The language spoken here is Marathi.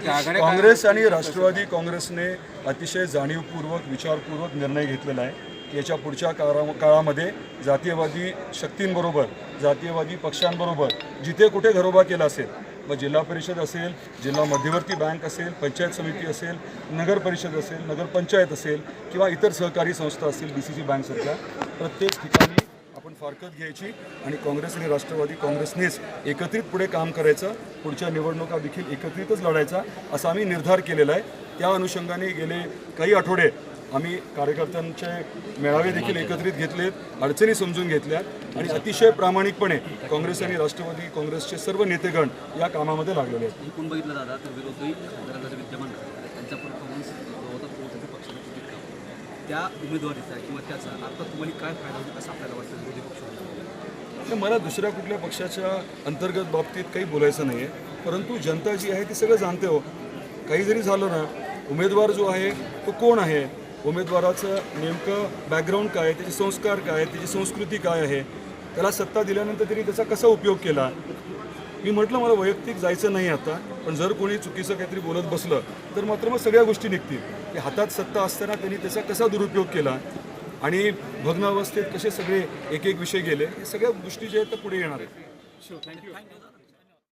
काँग्रेस आणि राष्ट्रवादी काँग्रेसने अतिशय जाणीवपूर्वक विचारपूर्वक निर्णय घेतलेला आहे. की याच्या पुढच्या काळा काळामध्ये जातीयवादी शक्तींबरोबर जातीयवादी पक्षांबरोबर जिथे कुठे घरोबा केला असेल मग जिल्हा परिषद असेल जिल्हा मध्यवर्ती बँक असेल पंचायत समिती असेल नगर परिषद असेल नगरपंचायत असेल किंवा इतर सहकारी संस्था असतील डी सी सी बँकसारख्या प्रत्येक ठिकाणी आपण फारकत घ्यायची आणि काँग्रेस आणि राष्ट्रवादी काँग्रेसनेच एकत्रित पुढे काम करायचं पुढच्या निवडणुका देखील एकत्रितच लढायचा असा आम्ही निर्धार केलेला आहे. त्या अनुषंगाने गेले काही आठवडे आम्ही कार्यकर्त्यांचे मेळावे देखील एकत्रित घेतलेत अडचणी समजून घेतल्या आणि अतिशय प्रामाणिकपणे काँग्रेस आणि राष्ट्रवादी काँग्रेसचे सर्व नेतेगण या कामामध्ये लागलेले आहेत. त्या उमेदवारीचा किंवा त्याचा आता तुम्हाला काय फायदा होईल असं आपल्याला वाटतं? विरोधी पक्ष तर मला दुसऱ्या कुठल्या पक्षाच्या अंतर्गत बाबतीत काही बोलायचं नाही आहे परंतु जनता जी आहे ती सगळं जाणते हो. काही जरी झालं ना उमेदवार जो आहे तो कोण आहे? उमेदवाराचं नेमकं बॅकग्राऊंड काय त्याचे संस्कार काय त्याची संस्कृती काय आहे? त्याला सत्ता दिल्यानंतर तरी त्याचा कसा उपयोग केला? मी म्हटलं मला वैयक्तिक जायचं नाही आता. पण जर कोणी चुकीचं काहीतरी बोलत बसलं तर मात्र मग सगळ्या गोष्टी निघतील. की हातात सत्ता असताना त्यांनी त्याचा कसा दुरुपयोग केला? आणि भग्नावस्थेत कसे सगळे एक एक विषय गेले? हे सगळ्या गोष्टी जे आहेत त्या पुढे येणार आहेत. थँक्यू